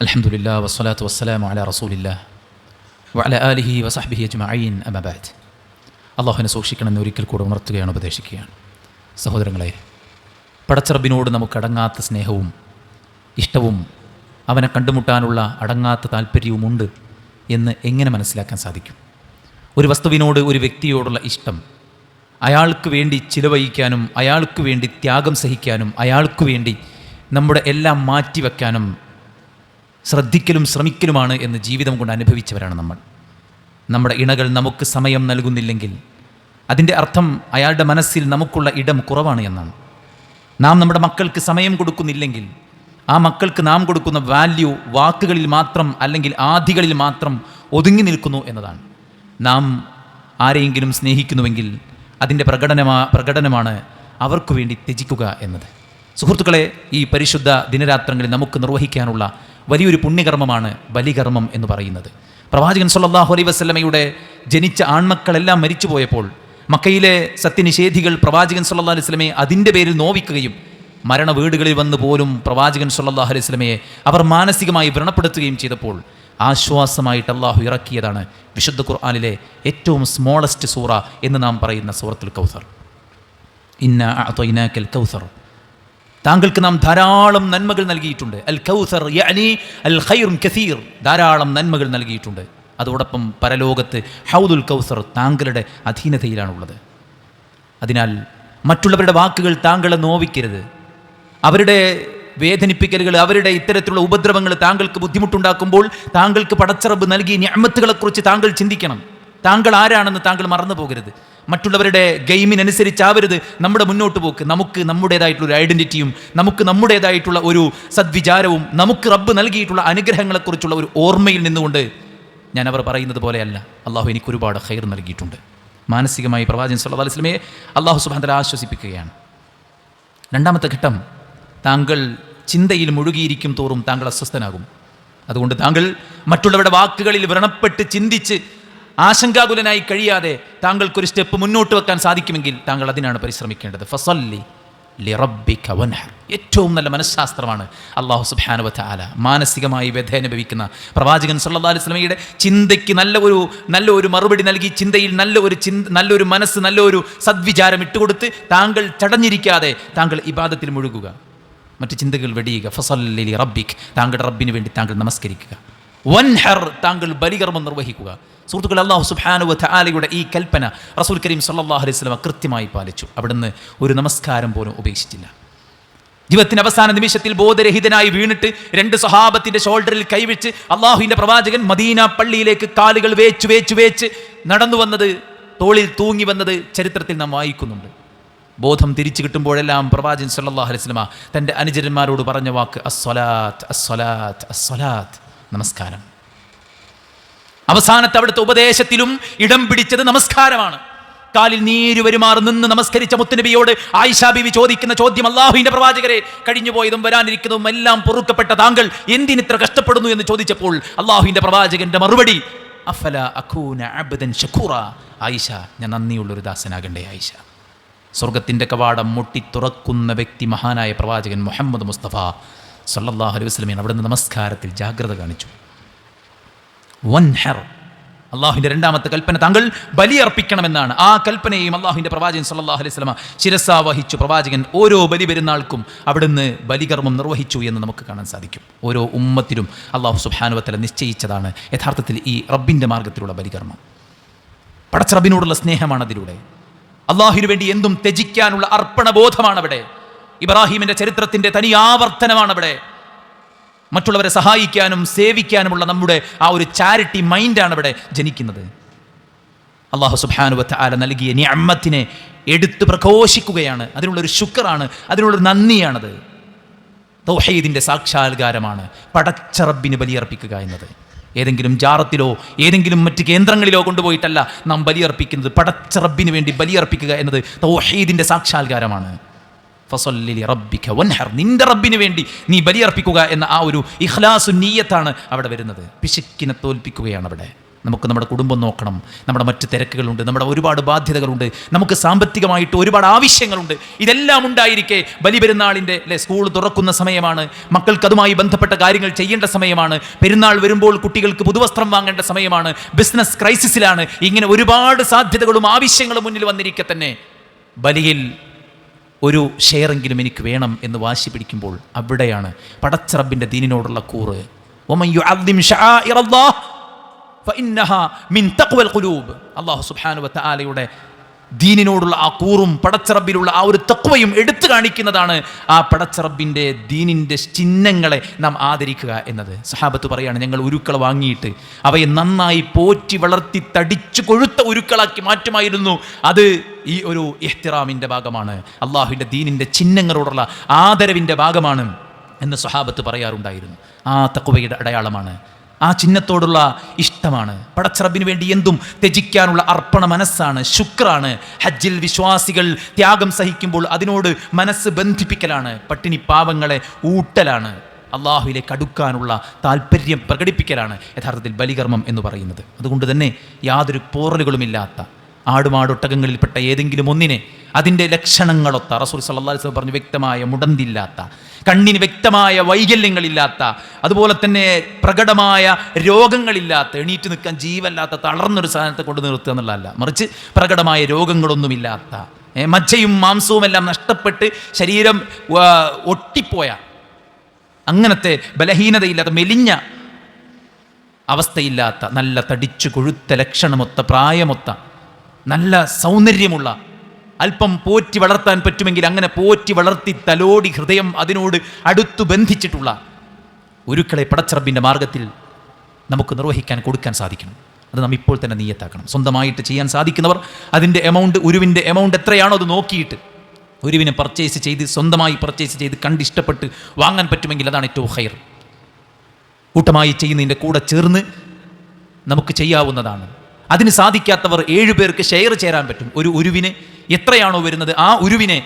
അലഹമുല്ല വസ്സലാത്തു വസ്സലാമു അല റസൂലില്ല വഅല ആലിഹി വസഹ്ബിഹി അജ്മഈൻ. അമബാദ് അള്ളാഹുവിനെ സൂക്ഷിക്കണമെന്ന് ഒരിക്കൽ കൂടെ ഉണർത്തുകയാണ് ഉപദേശിക്കുകയാണ്. സഹോദരങ്ങളെ പടച്ചറബിനോട് നമുക്ക് അടങ്ങാത്ത സ്നേഹവും ഇഷ്ടവും അവനെ കണ്ടുമുട്ടാനുള്ള അടങ്ങാത്ത താല്പര്യവുമുണ്ട് എന്ന് എങ്ങനെ മനസ്സിലാക്കാൻ സാധിക്കും? ഒരു വസ്തുവിനോട് ഒരു വ്യക്തിയോടുള്ള ഇഷ്ടം അയാൾക്ക് വേണ്ടി ചിലവഴിക്കാനും അയാൾക്ക് വേണ്ടി ത്യാഗം സഹിക്കാനും അയാൾക്ക് വേണ്ടി നമ്മുടെ എല്ലാം മാറ്റിവെക്കാനും ശ്രദ്ധിക്കലും ശ്രമിക്കലുമാണ് എന്ന് ജീവിതം കൊണ്ട് അനുഭവിച്ചവരാണ് നമ്മൾ. നമ്മുടെ ഇണകൾ നമുക്ക് സമയം നൽകുന്നില്ലെങ്കിൽ അതിന്റെ അർത്ഥം അയാളുടെ മനസ്സിൽ നമുക്കുള്ള ഇടം കുറവാണ് എന്നാണ്. നാം നമ്മുടെ മക്കൾക്ക് സമയം കൊടുക്കുന്നില്ലെങ്കിൽ ആ മക്കൾക്ക് നാം കൊടുക്കുന്ന വാല്യൂ വാക്കുകളിൽ മാത്രം അല്ലെങ്കിൽ ആധികളിൽ മാത്രം ഒതുങ്ങി നിൽക്കുന്നു എന്നതാണ്. നാം ആരെയെങ്കിലും സ്നേഹിക്കുന്നുവെങ്കിൽ അതിന്റെ പ്രകടനമാ പ്രകടനമാണ് അവർക്ക് വേണ്ടി ത്യജിക്കുക എന്നത്. സുഹൃത്തുക്കളെ ഈ പരിശുദ്ധ ദിനരാത്രങ്ങളിൽ നമുക്ക് നിർവഹിക്കാനുള്ള വലിയൊരു പുണ്യകർമ്മമാണ് ബലികർമ്മം എന്ന് പറയുന്നത്. പ്രവാചകൻ സല്ലാഹു അലൈ വസ്ലമയുടെ ജനിച്ച ആൺമക്കളെല്ലാം മരിച്ചു പോയപ്പോൾ മക്കയിലെ സത്യനിഷേധികൾ പ്രവാചകൻ സല്ലാ അലൈഹി അതിന്റെ പേരിൽ നോവിക്കുകയും മരണ വീടുകളിൽ വന്ന് പോലും പ്രവാചകൻ സല്ലാഹു അലൈഹി സ്വലമയെ അവർ മാനസികമായി വ്രണപ്പെടുത്തുകയും ചെയ്തപ്പോൾ ആശ്വാസമായിട്ട് അള്ളാഹു ഇറക്കിയതാണ് വിശുദ്ധ ഖുർആാനിലെ ഏറ്റവും സ്മോളസ്റ്റ് സൂറ എന്ന് നാം പറയുന്ന സൂറത്തുൽ കൗസർ. ഇന്ന കൗസർ. താങ്കൾക്ക് നാം ധാരാളം നന്മകൾ നൽകിയിട്ടുണ്ട്. അൽ കൗസർ യഅനി അൽ ഖൈറും കസീർ ധാരാളം നന്മകൾ നൽകിയിട്ടുണ്ട്. അതോടൊപ്പം പരലോകത്ത് ഹൗദുൽ കൗസർ താങ്കളുടെ അധീനതയിലാണുള്ളത്. അതിനാൽ മറ്റുള്ളവരുടെ വാക്കുകൾ താങ്കളെ നോവിക്കരുത്. അവരുടെ വേദനിപ്പിക്കലുകൾ അവരുടെ ഇത്തരത്തിലുള്ള ഉപദ്രവങ്ങൾ താങ്കൾക്ക് ബുദ്ധിമുട്ടുണ്ടാക്കുമ്പോൾ താങ്കൾക്ക് പടച്ചറബ് നൽകിയ ഞാമത്തുകളെക്കുറിച്ച് താങ്കൾ ചിന്തിക്കണം. താങ്കൾ ആരാണെന്ന് താങ്കൾ മറന്നു പോകരുത് മറ്റുള്ളവരുടെ ഗെയിമിനനുസരിച്ചാവരുത്. നമ്മുടെ മുന്നോട്ട് പോക്ക്. നമുക്ക് നമ്മുടേതായിട്ടുള്ള ഒരു ഐഡന്റിറ്റിയും നമുക്ക് നമ്മുടേതായിട്ടുള്ള ഒരു സദ്വിചാരവും നമുക്ക് റബ്ബ് നൽകിയിട്ടുള്ള അനുഗ്രഹങ്ങളെക്കുറിച്ചുള്ള ഒരു ഓർമ്മയിൽ നിന്നുകൊണ്ട് ഞാൻ അവർ പറയുന്നത് പോലെയല്ല. അള്ളാഹു എനിക്ക് ഒരുപാട് ഹൈർ നൽകിയിട്ടുണ്ട്. മാനസികമായി പ്രവാചകൻ സല്ലാ വസ്ലമയെ അള്ളാഹു സുബാന്തല ആശ്വസിപ്പിക്കുകയാണ്. രണ്ടാമത്തെ ഘട്ടം താങ്കൾ ചിന്തയിൽ മുഴുകിയിരിക്കും തോറും താങ്കൾ അസ്വസ്ഥനാകും. അതുകൊണ്ട് താങ്കൾ മറ്റുള്ളവരുടെ വാക്കുകളിൽ വ്രണപ്പെട്ട് ചിന്തിച്ച് ആശങ്കാകുലനായി കഴിയാതെ താങ്കൾക്കൊരു സ്റ്റെപ്പ് മുന്നോട്ട് വെക്കാൻ സാധിക്കുമെങ്കിൽ താങ്കൾ അതിനാണ് പരിശ്രമിക്കേണ്ടത്. ഫസല്ലി ഏറ്റവും നല്ല മനഃശാസ്ത്രമാണ് അള്ളാഹു സുബാനുവത്ത ആല മാനസികമായി വ്യഥ അനുഭവിക്കുന്ന പ്രവാചകൻ സല്ലാ അലിസ്ലമിയുടെ ചിന്തയ്ക്ക് നല്ല ഒരു നല്ല ഒരു മറുപടി നൽകി ചിന്തയിൽ നല്ല ഒരു ചിന്ത നല്ലൊരു മനസ്സ് നല്ലൊരു സദ്വിചാരം ഇട്ടുകൊടുത്ത് താങ്കൾ ചടഞ്ഞിരിക്കാതെ താങ്കൾ ഇബാദത്തിൽ മുഴുകുക. മറ്റു ചിന്തകൾ വെടിയുക. ഫസല്ലി റബ്ബിക് താങ്കളുടെ റബ്ബിന് വേണ്ടി താങ്കൾ നമസ്കരിക്കുക. വൻഹർ താങ്കൾ ബലികർമ്മം നിർവഹിക്കുക. സുഹൃത്തുക്കൾ അള്ളാഹു സുബാനുവ താലയുടെ ഈ കൽപ്പന റസൂൽ കരീം സല്ലാഹു അലൈഹി സ്വലമ കൃത്യമായി പാലിച്ചു. അവിടുന്ന് ഒരു നമസ്കാരം പോലും ഉപേക്ഷിച്ചില്ല. ജീവിതത്തിന്റെ അവസാന നിമിഷത്തിൽ ബോധരഹിതനായി വീണിട്ട് രണ്ട് സഹാബത്തിന്റെ ഷോൾഡറിൽ കൈവച്ച് അള്ളാഹുവിന്റെ പ്രവാചകൻ മദീന പള്ളിയിലേക്ക് കാലുകൾ വേച്ചു വേച്ചു വേച്ച് നടന്നു വന്നത് തോളിൽ തൂങ്ങി വന്നത് ചരിത്രത്തിൽ നാം വായിക്കുന്നുണ്ട്. ബോധം തിരിച്ചു കിട്ടുമ്പോഴെല്ലാം പ്രവാചകൻ സല്ലാഹു അലൈഹി സ്വലമ തന്റെ അനുചരന്മാരോട് പറഞ്ഞ വാക്ക് അസ്വലാത്ത് അസ്വലാത്ത് അസ്വലാത്ത് നമസ്കാരം. അവസാനത്തെ അവിടുത്തെ ഉപദേശത്തിലും ഇടം പിടിച്ചത് നമസ്കാരമാണ്. കാലിൽ നീര് വരുമാറി നിന്ന് നമസ്കരിച്ച മുത്തുനബിയോട് ആയിഷാ ബിവി ചോദിക്കുന്ന ചോദ്യം അള്ളാഹുവിന്റെ പ്രവാചകരെ കഴിഞ്ഞുപോയതും വരാനിരിക്കുന്നതും എല്ലാം പൊറുക്കപ്പെട്ട താങ്കൾ എന്തിനിത്ര കഷ്ടപ്പെടുന്നു? എന്ന് ചോദിച്ചപ്പോൾ അള്ളാഹുവിന്റെ പ്രവാചകന്റെ മറുപടി അഫല അഖൂന അബ്ദൻ ഷഖൂറ ആയിഷ ഞാൻ നന്ദിയുള്ളൊരു ദാസനാകണ്ടേ ആയിഷ. സ്വർഗത്തിന്റെ കവാടം മുട്ടി തുറക്കുന്ന വ്യക്തി മഹാനായ പ്രവാചകൻ മുഹമ്മദ് മുസ്തഫ സല്ലാഹു അലൈഹി വസ്ലമീൻ അവിടുന്ന് നമസ്കാരത്തിൽ ജാഗ്രത കാണിച്ചു. വൻഹർ അള്ളാഹുവിന്റെ രണ്ടാമത്തെ കൽപ്പന താങ്കൾ ബലിയർപ്പിക്കണമെന്നാണ്. ആ കൽപ്പനയും അള്ളാഹുവിന്റെ പ്രവാചകൻ സല്ലല്ലാഹു അലൈഹി സ്വലമ ശിരസാവഹിച്ചു പ്രവാചകൻ ഓരോ ബലി പെരുന്നാൾക്കും അവിടുന്ന് ബലികർമ്മം നിർവഹിച്ചു എന്ന് നമുക്ക് കാണാൻ സാധിക്കും. ഓരോ ഉമ്മത്തിലും അള്ളാഹു സുഹാനുവത്തല നിശ്ചയിച്ചതാണ് യഥാർത്ഥത്തിൽ ഈ റബ്ബിന്റെ മാർഗത്തിലുള്ള ബലികർമ്മം. പടച്ച റബ്ബിനോടുള്ള സ്നേഹമാണ് അതിലൂടെ. അള്ളാഹുവിന് വേണ്ടി എന്തും ത്യജിക്കാനുള്ള അർപ്പണബോധമാണ് അവിടെ ഇബ്രാഹിമിന്റെ ചരിത്രത്തിന്റെ തനി ആവർത്തനമാണ് അവിടെ മറ്റുള്ളവരെ സഹായിക്കാനും സേവിക്കാനുമുള്ള നമ്മുടെ ആ ഒരു ചാരിറ്റി മൈൻഡാണ് ഇവിടെ ജനിക്കുന്നത്. അള്ളാഹു സുബാനുവത്ത് ആല നൽകിയ നിഅമ്മത്തിനെ എടുത്ത് പ്രഘോഷിക്കുകയാണ്. അതിനുള്ളൊരു ശുക്രാണ് അതിനുള്ളൊരു നന്ദിയാണത്. തൗഹീദിന്റെ സാക്ഷാത്കാരമാണ്. പടച്ചറബിന് ബലിയർപ്പിക്കുക എന്നത്. ഏതെങ്കിലും ജാറത്തിലോ ഏതെങ്കിലും മറ്റ് കേന്ദ്രങ്ങളിലോ കൊണ്ടുപോയിട്ടല്ല നാം ബലിയർപ്പിക്കുന്നത്. പടച്ചറബിന് വേണ്ടി ബലിയർപ്പിക്കുക എന്നത് തൗഹീദിന്റെ സാക്ഷാത്കാരമാണ്. ഫസല്ലി റബ്ബിക്ക വൻഹർ. നിന്റെ റബ്ബിന് വേണ്ടി നീ ബലിയർപ്പിക്കുക എന്ന ആ ഒരു ഇഖ്ലാസു നീയത്താണ് അവിടെ വരുന്നത്. പിശുക്കിനെ തോൽപ്പിക്കുകയാണ് അവിടെ. നമുക്ക് നമ്മുടെ കുടുംബം നോക്കണം. നമ്മുടെ മറ്റ് തിരക്കുകളുണ്ട്. നമ്മുടെ ഒരുപാട് ബാധ്യതകളുണ്ട്. നമുക്ക് സാമ്പത്തികമായിട്ട് ഒരുപാട് ആവശ്യങ്ങളുണ്ട്. ഇതെല്ലാം ഉണ്ടായിരിക്കെ ബലിപെരുന്നാളിന്റെ അല്ലെ സ്കൂൾ തുറക്കുന്ന സമയമാണ്. മക്കൾക്ക് അതുമായി ബന്ധപ്പെട്ട കാര്യങ്ങൾ ചെയ്യേണ്ട സമയമാണ്. പെരുന്നാൾ വരുമ്പോൾ കുട്ടികൾക്ക് പുതുവസ്ത്രം വാങ്ങേണ്ട സമയമാണ്. ബിസിനസ് ക്രൈസിസിലാണ്. ഇങ്ങനെ ഒരുപാട് സാധ്യതകളും ആവശ്യങ്ങളും മുന്നിൽ വന്നിരിക്കെ തന്നെ. ബലിയിൽ ഒരു ഷെയറെങ്കിലും എനിക്ക് വേണം എന്ന് വാശി പിടിക്കുമ്പോൾ അവിടെയാണ് പടച്ചറബിന്റെ ദീനിനോടുള്ള കൂറ്. അള്ളാഹു യുഅദ്ദിം ശആഇറല്ലാഹ് ദീനിനോടുള്ള ആ കൂറും പടച്ചറബിലുള്ള ആ ഒരു തക്വയും എടുത്തു കാണിക്കുന്നതാണ് ആ പടച്ചറബിന്റെ ദീനിന്റെ ചിഹ്നങ്ങളെ നാം ആദരിക്കുക എന്നത്. സഹാബത്ത് പറയാണ് ഞങ്ങൾ ഉരുക്കൾ വാങ്ങിയിട്ട് അവയെ നന്നായി പോറ്റി വളർത്തി തടിച്ചു കൊഴുത്ത ഉരുക്കളാക്കി മാറ്റുമായിരുന്നു. അത് ഈ ഒരു എഹ്തിറാമിന്റെ ഭാഗമാണ്. അള്ളാഹുവിന്റെ ദീനിന്റെ ചിഹ്നങ്ങളോടുള്ള ആദരവിന്റെ ഭാഗമാണ് എന്ന് സഹാബത്ത് പറയാറുണ്ടായിരുന്നു. ആ തക്വയുടെ അടയാളമാണ് ആ ചിഹ്നത്തോടുള്ള ഇഷ്ടമാണ്. പടച്ചറബിന് വേണ്ടി എന്തും ത്യജിക്കാനുള്ള അർപ്പണ മനസ്സാണ് ശുക്രാണ്. ഹജ്ജിൽ വിശ്വാസികൾ ത്യാഗം സഹിക്കുമ്പോൾ അതിനോട് മനസ്സ് ബന്ധിപ്പിക്കലാണ് പട്ടിണി പാവങ്ങളെ ഊട്ടലാണ്. അള്ളാഹുവിലേക്ക് അടുക്കാനുള്ള താല്പര്യം പ്രകടിപ്പിക്കലാണ് യഥാർത്ഥത്തിൽ ബലികർമ്മം എന്ന് പറയുന്നത്. അതുകൊണ്ട് തന്നെ യാതൊരു പോറലുകളുമില്ലാത്ത ആടുമാടൊട്ടകങ്ങളിൽപ്പെട്ട ഏതെങ്കിലും ഒന്നിനെ അതിന്റെ ലക്ഷണങ്ങളൊത്ത റസൂൽ അലൈഹി വസല്ലം പറഞ്ഞു വ്യക്തമായ മുടന്തില്ലാത്ത കണ്ണിന് വ്യക്തമായ വൈകല്യങ്ങളില്ലാത്ത അതുപോലെ തന്നെ പ്രകടമായ രോഗങ്ങളില്ലാത്ത എണീറ്റ് നിൽക്കാൻ ജീവല്ലാത്ത തളർന്നൊരു സാധനത്തെ കൊണ്ട് നിർത്തുക എന്നുള്ളതല്ല. മറിച്ച് പ്രകടമായ രോഗങ്ങളൊന്നുമില്ലാത്ത മജ്ജയും മാംസവും എല്ലാം നഷ്ടപ്പെട്ട് ശരീരം ഒട്ടിപ്പോയ അങ്ങനത്തെ ബലഹീനതയില്ലാത്ത മെലിഞ്ഞ അവസ്ഥയില്ലാത്ത നല്ല തടിച്ചു കൊഴുത്ത ലക്ഷണമൊത്ത പ്രായമൊത്ത നല്ല സൗന്ദര്യമുള്ള അല്പം പോറ്റി വളർത്താൻ പറ്റുമെങ്കിൽ അങ്ങനെ പോറ്റി വളർത്തി തലോടി ഹൃദയം അതിനോട് അടുത്തു ബന്ധിച്ചിട്ടുള്ള ഉരുക്കളെ പടച്ചറബിന്റെ മാർഗത്തിൽ നമുക്ക് നിർവഹിക്കാൻ കൊടുക്കാൻ സാധിക്കണം. അത് നാം ഇപ്പോൾ തന്നെ നീയത്താക്കണം സ്വന്തമായിട്ട് ചെയ്യാൻ സാധിക്കുന്നവർ അതിന്റെ എമൗണ്ട് ഉരുവിന്റെ എമൗണ്ട് എത്രയാണോ അത് നോക്കിയിട്ട് ഉരുവിനെ പർച്ചേസ് ചെയ്ത് സ്വന്തമായി പർച്ചേസ് ചെയ്ത് കണ്ടിഷ്ടപ്പെട്ട് വാങ്ങാൻ പറ്റുമെങ്കിൽ അതാണ് ഏറ്റവും ഹയർ കൂട്ടമായി ചെയ്യുന്നതിന്റെ കൂടെ ചേർന്ന് നമുക്ക് ചെയ്യാവുന്നതാണ്. അതിന് സാധിക്കാത്തവർ ഏഴുപേർക്ക് ഷെയർ ചേരാൻ പറ്റും. ഒരു ഉരുവിന് എത്രയാണോ വരുന്നത് ആ ഉരുവിനെ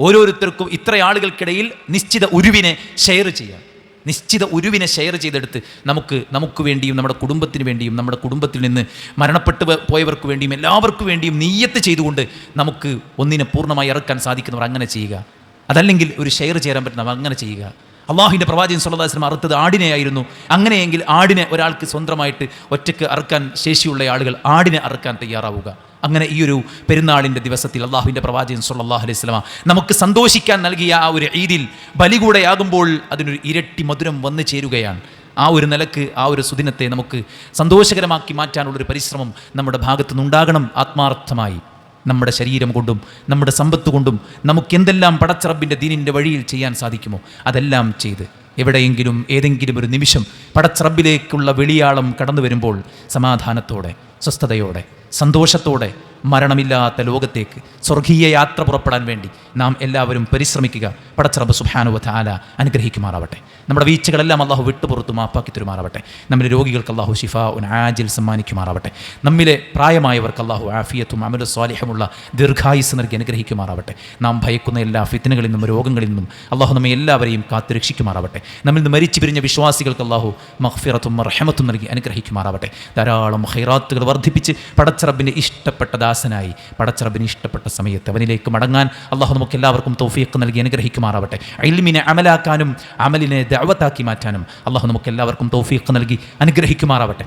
ഓരോരുത്തർക്കും ഇത്ര ആളുകൾക്കിടയിൽ നിശ്ചിത ഉരുവിനെ ഷെയർ ചെയ്യാം. നിശ്ചിത ഉരുവിനെ ഷെയർ ചെയ്തെടുത്ത് നമുക്ക് നമുക്ക് വേണ്ടിയും നമ്മുടെ കുടുംബത്തിന് വേണ്ടിയും നമ്മുടെ കുടുംബത്തിൽ നിന്ന് മരണപ്പെട്ട് പോയവർക്ക് വേണ്ടിയും എല്ലാവർക്കും വേണ്ടിയും നീയത്ത് ചെയ്തുകൊണ്ട് നമുക്ക് ഒന്നിനെ പൂർണമായി ഇറക്കാൻ സാധിക്കുന്നവർ അങ്ങനെ ചെയ്യുക. അതല്ലെങ്കിൽ ഒരു ഷെയർ ചേരാൻ പറ്റുന്നവർ അങ്ങനെ ചെയ്യുക. അള്ളാഹുവിന്റെ പ്രവാചകൻ വസല്ലം അറുത്തത് ആടിനെയായിരുന്നു. അങ്ങനെയെങ്കിൽ ആടിനെ ഒരാൾക്ക് സ്വന്തമായിട്ട് ഒറ്റയ്ക്ക് അറുക്കാൻ ശേഷിയുള്ള ആളുകൾ ആടിനെ അറുക്കാൻ തയ്യാറാവുക. അങ്ങനെ ഈ ഒരു പെരുന്നാളിന്റെ ദിവസത്തിൽ അള്ളാഹുവിന്റെ പ്രവാചകൻ സല്ലല്ലാഹു അലൈഹി വസല്ലം നമുക്ക് സന്തോഷിക്കാൻ നൽകിയ ആ ഒരു ഈദിൽ ബലി കൂടെയാകുമ്പോൾ അതിനൊരു ഇരട്ടി മധുരം വന്നു ചേരുകയാണ്. ആ ഒരു നിലയ്ക്ക് ആ ഒരു സുദിനത്തെ നമുക്ക് സന്തോഷകരമാക്കി മാറ്റാനുള്ളൊരു പരിശ്രമം നമ്മുടെ ഭാഗത്തു നിന്നുണ്ടാകണം ആത്മാർത്ഥമായി. നമ്മുടെ ശരീരം കൊണ്ടും നമ്മുടെ സമ്പത്ത് കൊണ്ടും നമുക്കെന്തെല്ലാം പടച്ചറബിന്റെ ദീനിന്റെ വഴിയിൽ ചെയ്യാൻ സാധിക്കുമോ? അതെല്ലാം ചെയ്ത് എവിടെയെങ്കിലും ഏതെങ്കിലും ഒരു നിമിഷം പടച്ചറബിലേക്കുള്ള വെളിയാളം കടന്നു വരുമ്പോൾ സമാധാനത്തോടെ സ്വസ്ഥതയോടെ സന്തോഷത്തോടെ മരണമില്ലാത്ത ലോകത്തേക്ക് സ്വർഗീയ യാത്ര പുറപ്പെടാൻ വേണ്ടി നാം എല്ലാവരും പരിശ്രമിക്കുക. പടച്ചറബ് സുഹാനുവ താല അനുഗ്രഹിക്കുമാറാവട്ടെ. നമ്മുടെ വീഴ്ചകളെല്ലാം അള്ളാഹു വിട്ടുപുറത്ത് മാപ്പാക്കി തരുമാറാവട്ടെ. നമ്മുടെ രോഗികൾക്ക് അള്ളാഹു ഷിഫ ഉൻ ആജിൽ സമ്മാനിക്കുമാറാവട്ടെ. നമ്മിലെ പ്രായമായവർക്ക് അള്ളാഹു ആഫിയത്തും അമല സ്വാലിഹമുള്ള ദീർഘായുസ് നൽകി അനുഗ്രഹിക്കുമാറാവട്ടെ. നാം ഭയക്കുന്ന എല്ലാ ഫിത്തനുകളിൽ നിന്നും രോഗങ്ങളിൽ നിന്നും അള്ളാഹു നമ്മെ എല്ലാവരെയും കാത്തു രക്ഷിക്കുമാറാവട്ടെ. നമ്മിൽ നിന്ന് മരിച്ചു പിരിഞ്ഞ വിശ്വാസികൾക്ക് അള്ളാഹു മഹ്ഫിറത്തും റഹമത്തും നൽകി അനുഗ്രഹിക്കുമാറാവട്ടെ. ധാരാളം ഹൈറാത്തുകൾ വർദ്ധിപ്പിച്ച് പടച്ചറബിന്റെ ഇഷ്ടപ്പെട്ട ദാസനായി പടച്ചറബിന് ഇഷ്ടപ്പെട്ട സമയത്ത് അവനിലേക്ക് മടങ്ങാൻ അള്ളാഹു നമുക്ക് എല്ലാവർക്കും തൗഫീഖ് നൽകി അനുഗ്രഹിക്കുമാറാവട്ടെ. അയിൽമിനെ അമലാക്കാനും അമലിനെ ദഅവത്താക്കി മാറ്റാനും അള്ളാഹു നമുക്ക് എല്ലാവർക്കും തൗഫീഖ് നൽകി അനുഗ്രഹിക്കുമാറാവട്ടെ.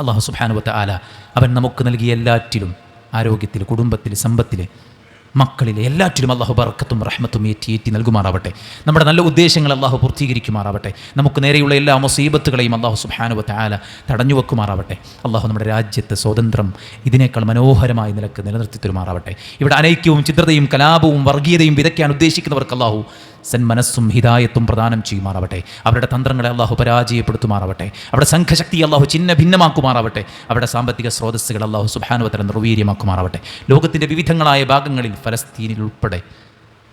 അള്ളാഹു സുബാനുവത്ത ആല അവൻ നമുക്ക് നൽകിയ എല്ലാറ്റിലും ആരോഗ്യത്തിൽ കുടുംബത്തിൽ സമ്പത്തിൽ മക്കളിലെ എല്ലാറ്റിലും അള്ളാഹു ബർക്കത്തും റഹ്മത്തും ഏറ്റി ഏറ്റി നൽകുമാറാവട്ടെ. നമ്മുടെ നല്ല ഉദ്ദേശങ്ങൾ അള്ളാഹു പൂർത്തീകരിക്കുമാറാവട്ടെ. നമുക്ക് നേരെയുള്ള എല്ലാ മുസീബത്തുകളെയും അള്ളാഹു സുഹാനുവത്തെ ആല തടഞ്ഞു വെക്കുമാറാവട്ടെ. അള്ളാഹു നമ്മുടെ രാജ്യത്ത് സ്വതന്ത്രം ഇതിനേക്കാൾ മനോഹരമായ നിലയ്ക്ക് നിലനിർത്തി തരുമാറാവട്ടെ. ഇവിടെ അനൈക്യവും ചിത്രതയും കലാപവും വർഗീയതയും വിതയ്ക്കാൻ ഉദ്ദേശിക്കുന്നവർക്ക് അള്ളാഹു സന്മനസ്സും ഹിതായത്തും പ്രദാനം ചെയ്യുമാറാവട്ടെ. അവരുടെ തന്ത്രങ്ങളെ അള്ളാഹു പരാജയപ്പെടുത്തുമാറാവട്ടെ. അവരുടെ സംഘശക്തി അള്ളാഹു ചിഹ്ന ഭിന്നമാക്കുമാറാവട്ടെ അവരുടെ സാമ്പത്തിക സ്രോതസ്സുകൾ അള്ളാഹു സുഭാനുവത്തരം നിർവീര്യമാക്കുമാറാവട്ടെ. ലോകത്തിന്റെ വിവിധങ്ങളായ ഭാഗങ്ങളിൽ ഫലസ്തീനിൽ ഉൾപ്പെടെ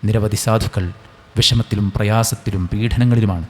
നിരവധി സാധുക്കൾ വിഷമത്തിലും പ്രയാസത്തിലും പീഡനങ്ങളിലുമാണ്.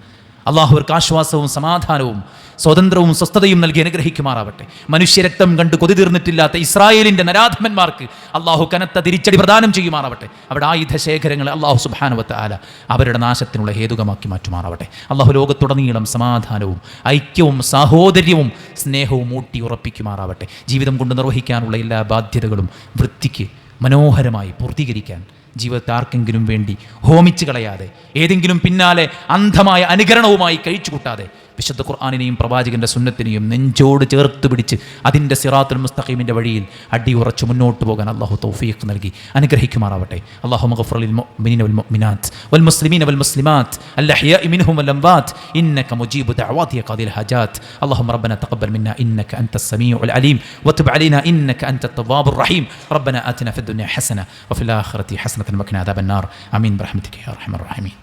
അള്ളാഹു അവർക്ക് ആശ്വാസവും സമാധാനവും സ്വതന്ത്രവും സ്വസ്ഥതയും നൽകി അനുഗ്രഹിക്കുമാറാവട്ടെ. മനുഷ്യരക്തം കണ്ട് കൊതി തീർന്നിട്ടില്ലാത്ത ഇസ്രായേലിന്റെ നരാധമന്മാർക്ക് അള്ളാഹു കനത്ത തിരിച്ചടി പ്രദാനം ചെയ്യുമാറാവട്ടെ. അവിടെ ആയുധ ശേഖരങ്ങൾ അള്ളാഹു സുബാനുവത്ത് ആല അവരുടെ നാശത്തിനുള്ള ഹേതുകമാക്കി മാറ്റുമാറാവട്ടെ. അള്ളാഹു ലോകത്തുടനീളം സമാധാനവും ഐക്യവും സാഹോദര്യവും സ്നേഹവും ഊട്ടി ഉറപ്പിക്കുമാറാവട്ടെ. ജീവിതം കൊണ്ട് നിർവഹിക്കാനുള്ള എല്ലാ ബാധ്യതകളും വൃത്തിക്ക് മനോഹരമായി പൂർത്തീകരിക്കാൻ ജീവിതത്തെ ആർക്കെങ്കിലും വേണ്ടി ഹോമിച്ച് കളയാതെ ഏതെങ്കിലും പിന്നാലെ അന്ധമായ അനുകരണവുമായി കഴിച്ചു കൂട്ടാതെ വിശുദ്ധ ഖുർആാനിനെയും പ്രവാചകന്റെ സുന്നത്തിനെയും നെഞ്ചോട് ചേർത്ത് പിടിച്ച് അതിൻ്റെ സിറാത്തുൽ മുസ്തഖീമിൻ്റെ വഴിയിൽ അടിയുറച്ച് മുന്നോട്ട് പോകാൻ അള്ളാഹു തൗഫീഖ് നൽകി അനുഗ്രഹിക്കുമാറാവട്ടെ അള്ളാഹു മഗഫുറലിൽ മുഅ്മിനീന വൽ മുഅ്മിനാത്ത് വൽ മുസ്ലിമീന വൽ മുസ്ലിമാത്ത് الأحياء منهم والأموات إنك مجيب دعوات يا قاضي الحاجات اللهم ربنا تقبل منا إنك أنت السميع العليم وتب علينا إنك أنت التواب الرحيم ربنا آتنا في الدنيا حسنة وفي الآخرة حسنة وقنا عذاب النار آمين برحمتك يا أرحم الراحمين